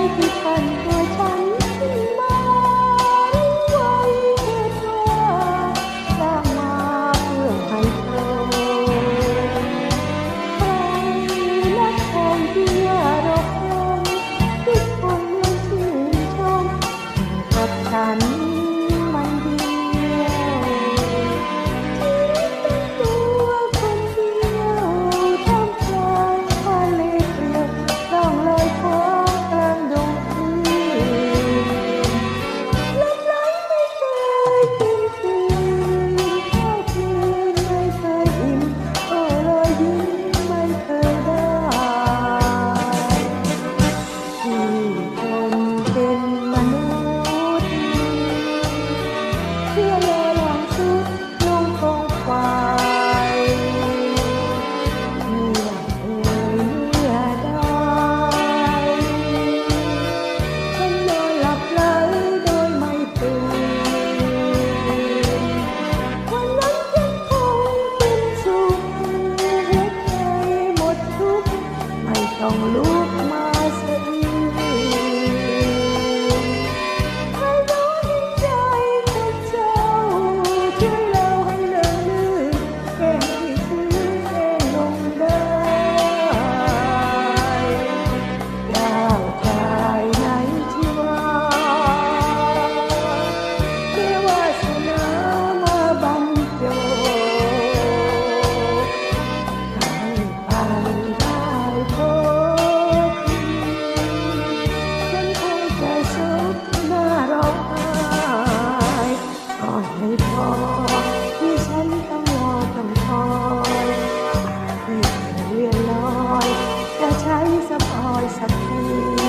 Thank you. เป็นมนุษย์เพื่อเลองสุดลงกองไฟเม่อเอ่ยเมื่ได้ฉันนอนหลับเลยโดยไม่ตื่นความรัยังคงเป็นสุขใจหมดทุกข์ไม่ต้องรู้ voice of voice of peace.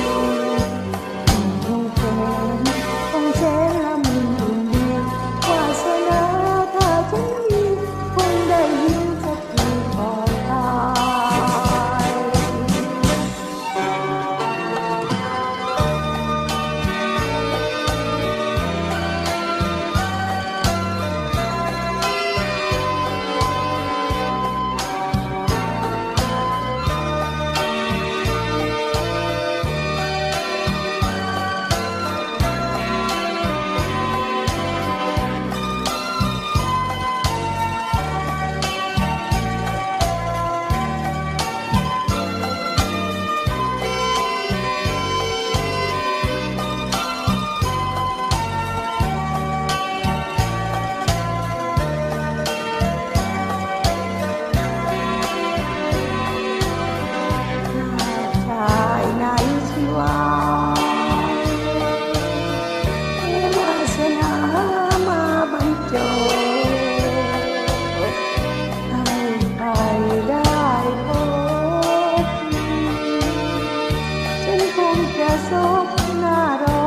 si te.